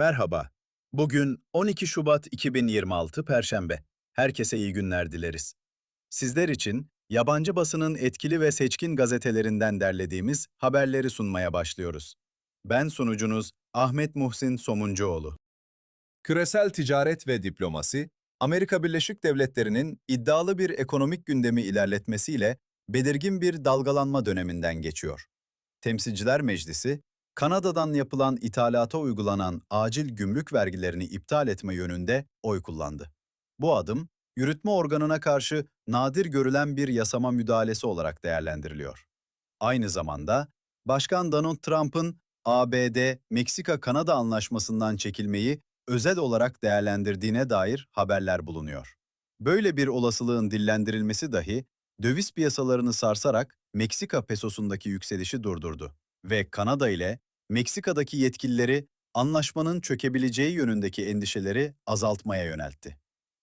Merhaba. Bugün 12 Şubat 2026 Perşembe. Herkese iyi günler dileriz. Sizler için yabancı basının etkili ve seçkin gazetelerinden derlediğimiz haberleri sunmaya başlıyoruz. Ben sunucunuz Ahmet Muhsin Somuncuoğlu. Küresel ticaret ve diplomasi, Amerika Birleşik Devletleri'nin iddialı bir ekonomik gündemi ilerletmesiyle belirgin bir dalgalanma döneminden geçiyor. Temsilciler Meclisi, Kanada'dan yapılan ithalata uygulanan acil gümrük vergilerini iptal etme yönünde oy kullandı. Bu adım, yürütme organına karşı nadir görülen bir yasama müdahalesi olarak değerlendiriliyor. Aynı zamanda, Başkan Donald Trump'ın ABD-Meksika-Kanada anlaşmasından çekilmeyi özel olarak değerlendirdiğine dair haberler bulunuyor. Böyle bir olasılığın dillendirilmesi dahi döviz piyasalarını sarsarak Meksika pesosundaki yükselişi durdurdu ve Kanada ile Meksika'daki yetkilileri anlaşmanın çökebileceği yönündeki endişeleri azaltmaya yöneltti.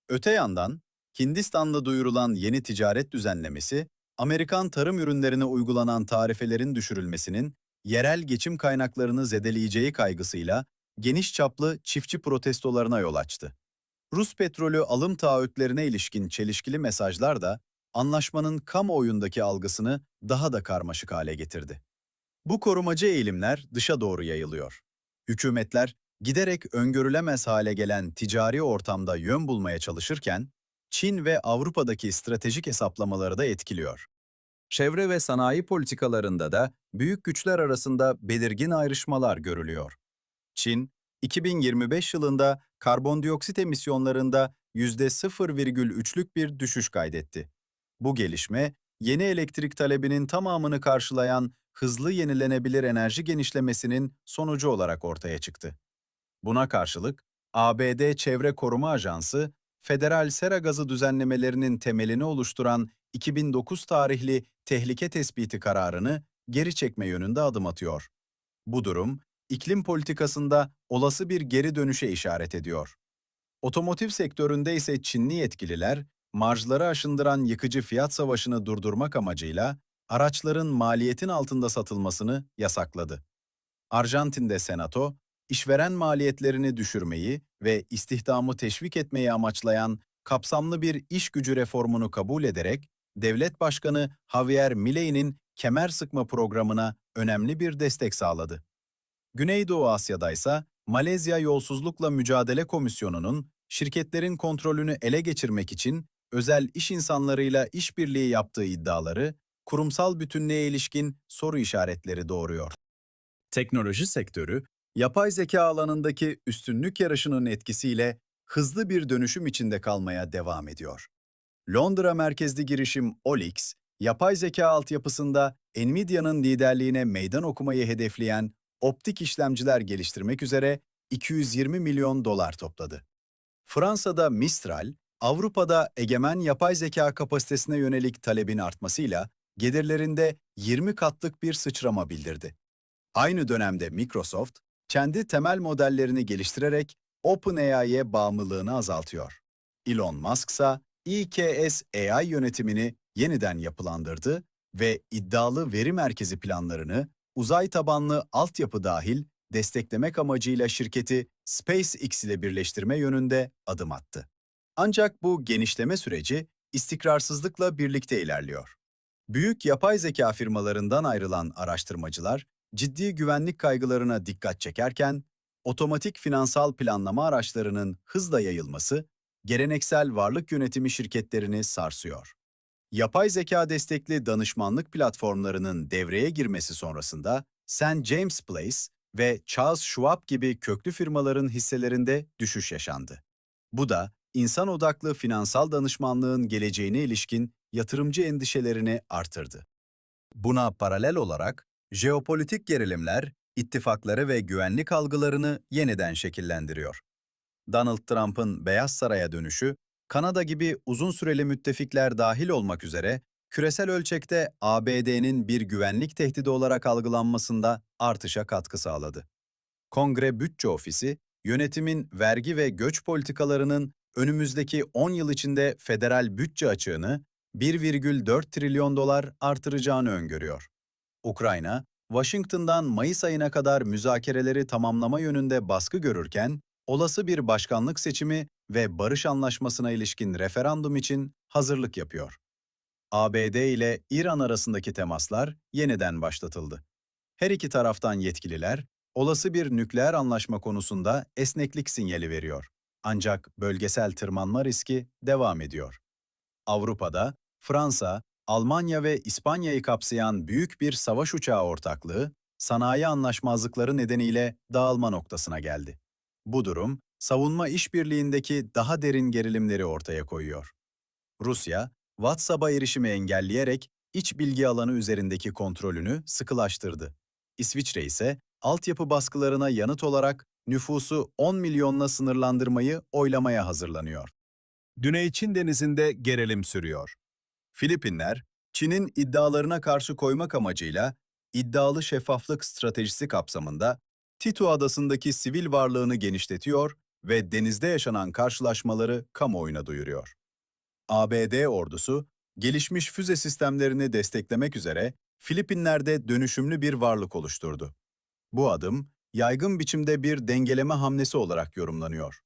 Öte yandan, Hindistan'da duyurulan yeni ticaret düzenlemesi, Amerikan tarım ürünlerine uygulanan tarifelerin düşürülmesinin yerel geçim kaynaklarını zedeleyeceği kaygısıyla geniş çaplı çiftçi protestolarına yol açtı. Rus petrolü alım taahhütlerine ilişkin çelişkili mesajlar da anlaşmanın kamuoyundaki algısını daha da karmaşık hale getirdi. Bu korumacı eğilimler dışa doğru yayılıyor. Hükümetler giderek öngörülemez hale gelen ticari ortamda yön bulmaya çalışırken, Çin ve Avrupa'daki stratejik hesaplamaları da etkiliyor. Çevre ve sanayi politikalarında da büyük güçler arasında belirgin ayrışmalar görülüyor. Çin, 2025 yılında karbondioksit emisyonlarında %0,3'lük bir düşüş kaydetti. Bu gelişme, yeni elektrik talebinin tamamını karşılayan hızlı yenilenebilir enerji genişlemesinin sonucu olarak ortaya çıktı. Buna karşılık, ABD Çevre Koruma Ajansı, federal sera gazı düzenlemelerinin temelini oluşturan 2009 tarihli tehlike tespiti kararını geri çekme yönünde adım atıyor. Bu durum, iklim politikasında olası bir geri dönüşe işaret ediyor. Otomotiv sektöründe ise Çinli yetkililer, marjları aşındıran yıkıcı fiyat savaşını durdurmak amacıyla araçların maliyetin altında satılmasını yasakladı. Arjantin'de senato, işveren maliyetlerini düşürmeyi ve istihdamı teşvik etmeyi amaçlayan kapsamlı bir iş gücü reformunu kabul ederek, devlet başkanı Javier Milei'nin kemer sıkma programına önemli bir destek sağladı. Güneydoğu Asya'da ise Malezya Yolsuzlukla Mücadele Komisyonu'nun şirketlerin kontrolünü ele geçirmek için özel iş insanlarıyla işbirliği yaptığı iddiaları kurumsal bütünlüğe ilişkin soru işaretleri doğuruyor. Teknoloji sektörü, yapay zeka alanındaki üstünlük yarışının etkisiyle hızlı bir dönüşüm içinde kalmaya devam ediyor. Londra merkezli girişim Olix, yapay zeka altyapısında Nvidia'nın liderliğine meydan okumayı hedefleyen optik işlemciler geliştirmek üzere 220 milyon dolar topladı. Fransa'da Mistral, Avrupa'da egemen yapay zeka kapasitesine yönelik talebin artmasıyla gelirlerinde 20 katlık bir sıçrama bildirdi. Aynı dönemde Microsoft, kendi temel modellerini geliştirerek OpenAI'ye bağımlılığını azaltıyor. Elon Musk ise EKS AI yönetimini yeniden yapılandırdı ve iddialı veri merkezi planlarını uzay tabanlı altyapı dahil desteklemek amacıyla şirketi SpaceX ile birleştirme yönünde adım attı. Ancak bu genişleme süreci istikrarsızlıkla birlikte ilerliyor. Büyük yapay zeka firmalarından ayrılan araştırmacılar, ciddi güvenlik kaygılarına dikkat çekerken, otomatik finansal planlama araçlarının hızla yayılması, geleneksel varlık yönetimi şirketlerini sarsıyor. Yapay zeka destekli danışmanlık platformlarının devreye girmesi sonrasında, St. James Place ve Charles Schwab gibi köklü firmaların hisselerinde düşüş yaşandı. Bu da insan odaklı finansal danışmanlığın geleceğine ilişkin yatırımcı endişelerini artırdı. Buna paralel olarak jeopolitik gerilimler, ittifakları ve güvenlik algılarını yeniden şekillendiriyor. Donald Trump'ın Beyaz Saray'a dönüşü, Kanada gibi uzun süreli müttefikler dahil olmak üzere küresel ölçekte ABD'nin bir güvenlik tehdidi olarak algılanmasında artışa katkı sağladı. Kongre Bütçe Ofisi, yönetimin vergi ve göç politikalarının önümüzdeki 10 yıl içinde federal bütçe açığını 1,4 trilyon dolar artıracağını öngörüyor. Ukrayna, Washington'dan Mayıs ayına kadar müzakereleri tamamlama yönünde baskı görürken, olası bir başkanlık seçimi ve barış anlaşmasına ilişkin referandum için hazırlık yapıyor. ABD ile İran arasındaki temaslar yeniden başlatıldı. Her iki taraftan yetkililer, olası bir nükleer anlaşma konusunda esneklik sinyali veriyor. Ancak bölgesel tırmanma riski devam ediyor. Avrupa'da Fransa, Almanya ve İspanya'yı kapsayan büyük bir savaş uçağı ortaklığı, sanayi anlaşmazlıkları nedeniyle dağılma noktasına geldi. Bu durum, savunma işbirliğindeki daha derin gerilimleri ortaya koyuyor. Rusya, WhatsApp'a erişimi engelleyerek iç bilgi alanı üzerindeki kontrolünü sıkılaştırdı. İsviçre ise altyapı baskılarına yanıt olarak nüfusu 10 milyonla sınırlandırmayı oylamaya hazırlanıyor. Güney Çin denizinde gerilim sürüyor. Filipinler, Çin'in iddialarına karşı koymak amacıyla iddialı şeffaflık stratejisi kapsamında Titu Adası'ndaki sivil varlığını genişletiyor ve denizde yaşanan karşılaşmaları kamuoyuna duyuruyor. ABD ordusu, gelişmiş füze sistemlerini desteklemek üzere Filipinler'de dönüşümlü bir varlık oluşturdu. Bu adım, yaygın biçimde bir dengeleme hamlesi olarak yorumlanıyor.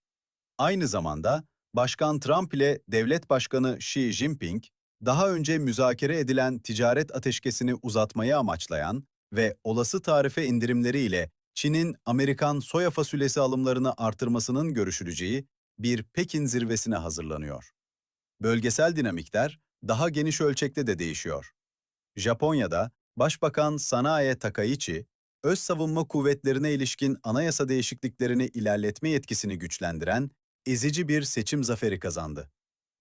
Aynı zamanda, Başkan Trump ile Devlet Başkanı Xi Jinping, daha önce müzakere edilen ticaret ateşkesini uzatmayı amaçlayan ve olası tarife indirimleriyle Çin'in Amerikan soya fasulyesi alımlarını artırmasının görüşüleceği bir Pekin zirvesine hazırlanıyor. Bölgesel dinamikler daha geniş ölçekte de değişiyor. Japonya'da Başbakan Sanae Takaichi, öz savunma kuvvetlerine ilişkin anayasa değişikliklerini ilerletme yetkisini güçlendiren ezici bir seçim zaferi kazandı.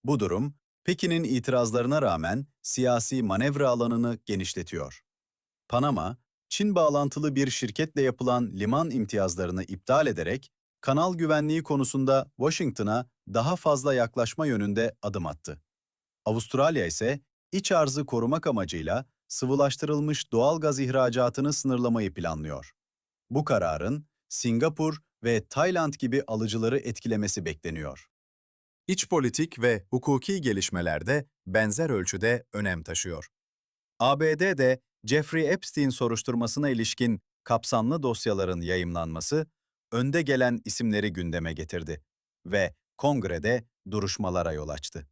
Bu durum, Pekin'in itirazlarına rağmen siyasi manevra alanını genişletiyor. Panama, Çin bağlantılı bir şirketle yapılan liman imtiyazlarını iptal ederek, kanal güvenliği konusunda Washington'a daha fazla yaklaşma yönünde adım attı. Avustralya ise iç arzı korumak amacıyla sıvılaştırılmış doğal gaz ihracatını sınırlamayı planlıyor. Bu kararın Singapur ve Tayland gibi alıcıları etkilemesi bekleniyor. İç politik ve hukuki gelişmelerde benzer ölçüde önem taşıyor. ABD de Jeffrey Epstein soruşturmasına ilişkin kapsamlı dosyaların yayımlanması, önde gelen isimleri gündeme getirdi ve kongrede duruşmalara yol açtı.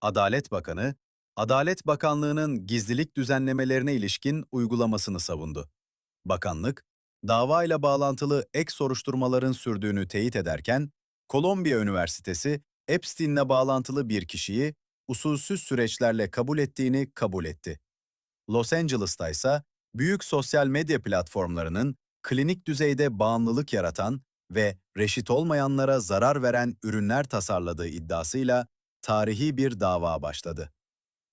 Adalet Bakanı, Adalet Bakanlığı'nın gizlilik düzenlemelerine ilişkin uygulamasını savundu. Bakanlık, davayla bağlantılı ek soruşturmaların sürdüğünü teyit ederken, Kolombiya Üniversitesi, Epstein'le bağlantılı bir kişiyi usulsüz süreçlerle kabul ettiğini kabul etti. Los Angeles'ta ise büyük sosyal medya platformlarının klinik düzeyde bağımlılık yaratan ve reşit olmayanlara zarar veren ürünler tasarladığı iddiasıyla tarihi bir dava başladı.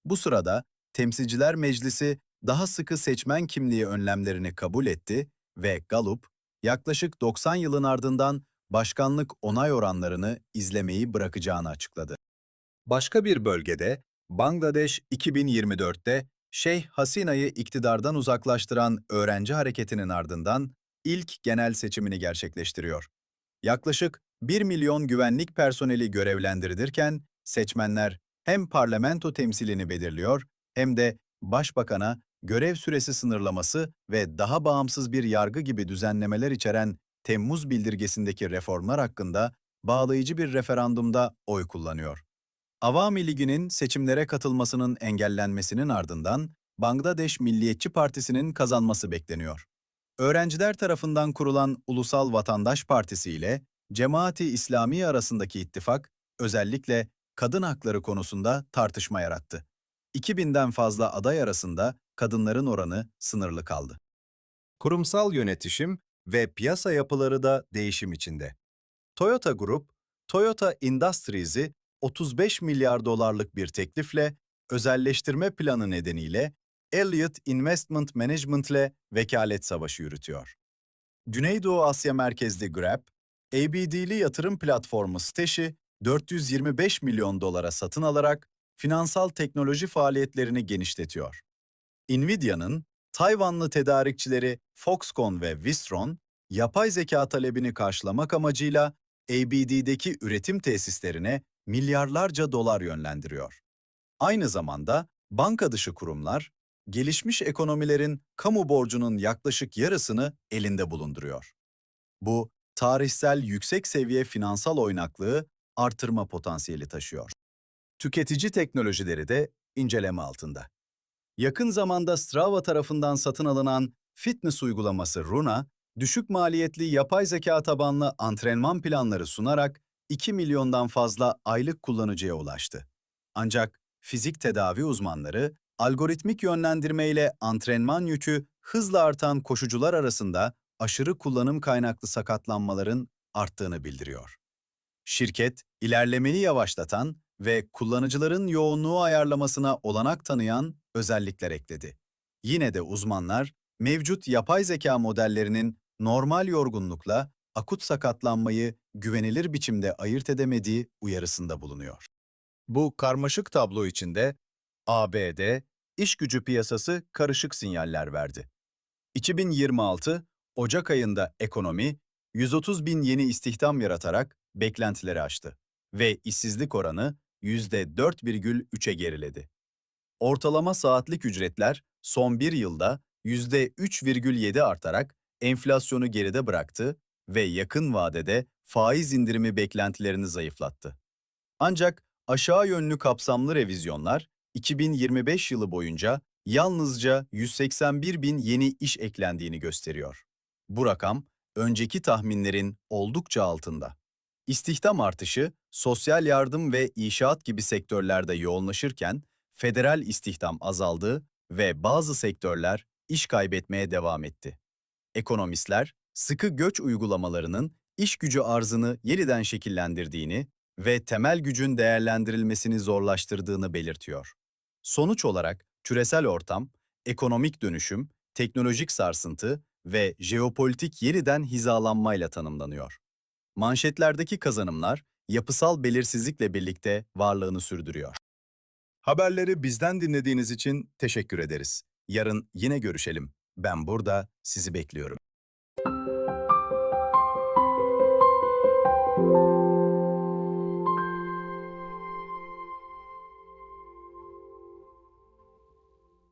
Bu sırada Temsilciler Meclisi daha sıkı seçmen kimliği önlemlerini kabul etti ve Gallup, yaklaşık 90 yılın ardından başkanlık onay oranlarını izlemeyi bırakacağını açıkladı. Başka bir bölgede, Bangladeş 2024'te Şeyh Hasina'yı iktidardan uzaklaştıran öğrenci hareketinin ardından ilk genel seçimini gerçekleştiriyor. Yaklaşık 1 milyon güvenlik personeli görevlendirilirken seçmenler hem parlamento temsilini belirliyor hem de başbakana görev süresi sınırlaması ve daha bağımsız bir yargı gibi düzenlemeler içeren Temmuz bildirgesindeki reformlar hakkında bağlayıcı bir referandumda oy kullanıyor. Avami Ligi'nin seçimlere katılmasının engellenmesinin ardından Bangladeş Milliyetçi Partisi'nin kazanması bekleniyor. Öğrenciler tarafından kurulan Ulusal Vatandaş Partisi ile Cemaati İslami arasındaki ittifak özellikle kadın hakları konusunda tartışma yarattı. 2000'den fazla aday arasında kadınların oranı sınırlı kaldı. Kurumsal yönetişim ve piyasa yapıları da değişim içinde. Toyota Group, Toyota Industries'i 35 milyar dolarlık bir teklifle özelleştirme planı nedeniyle Elliott Investment Management ile vekalet savaşı yürütüyor. Güneydoğu Asya merkezli Grab, ABD'li yatırım platformu Stash'i 425 milyon dolara satın alarak finansal teknoloji faaliyetlerini genişletiyor. Nvidia'nın Tayvanlı tedarikçileri Foxconn ve Wistron, yapay zeka talebini karşılamak amacıyla ABD'deki üretim tesislerine milyarlarca dolar yönlendiriyor. Aynı zamanda banka dışı kurumlar, gelişmiş ekonomilerin kamu borcunun yaklaşık yarısını elinde bulunduruyor. Bu, tarihsel yüksek seviye finansal oynaklığı artırma potansiyeli taşıyor. Tüketici teknolojileri de inceleme altında. Yakın zamanda Strava tarafından satın alınan fitness uygulaması Runa, düşük maliyetli yapay zeka tabanlı antrenman planları sunarak 2 milyondan fazla aylık kullanıcıya ulaştı. Ancak fizik tedavi uzmanları, algoritmik yönlendirmeyle antrenman yükü hızla artan koşucular arasında aşırı kullanım kaynaklı sakatlanmaların arttığını bildiriyor. Şirket, ilerlemeyi yavaşlatan ve kullanıcıların yoğunluğu ayarlamasına olanak tanıyan özellikler ekledi. Yine de uzmanlar, mevcut yapay zeka modellerinin normal yorgunlukla akut sakatlanmayı güvenilir biçimde ayırt edemediği uyarısında bulunuyor. Bu karmaşık tablo içinde ABD iş gücü piyasası karışık sinyaller verdi. 2026 Ocak ayında ekonomi 130 bin yeni istihdam yaratarak beklentileri aştı ve işsizlik oranı %4,3'e geriledi. Ortalama saatlik ücretler son bir yılda %3,7 artarak enflasyonu geride bıraktı ve yakın vadede faiz indirimi beklentilerini zayıflattı. Ancak aşağı yönlü kapsamlı revizyonlar 2025 yılı boyunca yalnızca 181 bin yeni iş eklendiğini gösteriyor. Bu rakam önceki tahminlerin oldukça altında. İstihdam artışı sosyal yardım ve inşaat gibi sektörlerde yoğunlaşırken federal istihdam azaldı ve bazı sektörler iş kaybetmeye devam etti. Ekonomistler sıkı göç uygulamalarının iş gücü arzını yeniden şekillendirdiğini ve temel gücün değerlendirilmesini zorlaştırdığını belirtiyor. Sonuç olarak küresel ortam, ekonomik dönüşüm, teknolojik sarsıntı ve jeopolitik yeniden hizalanmayla tanımlanıyor. Manşetlerdeki kazanımlar yapısal belirsizlikle birlikte varlığını sürdürüyor. Haberleri bizden dinlediğiniz için teşekkür ederiz. Yarın yine görüşelim. Ben burada sizi bekliyorum.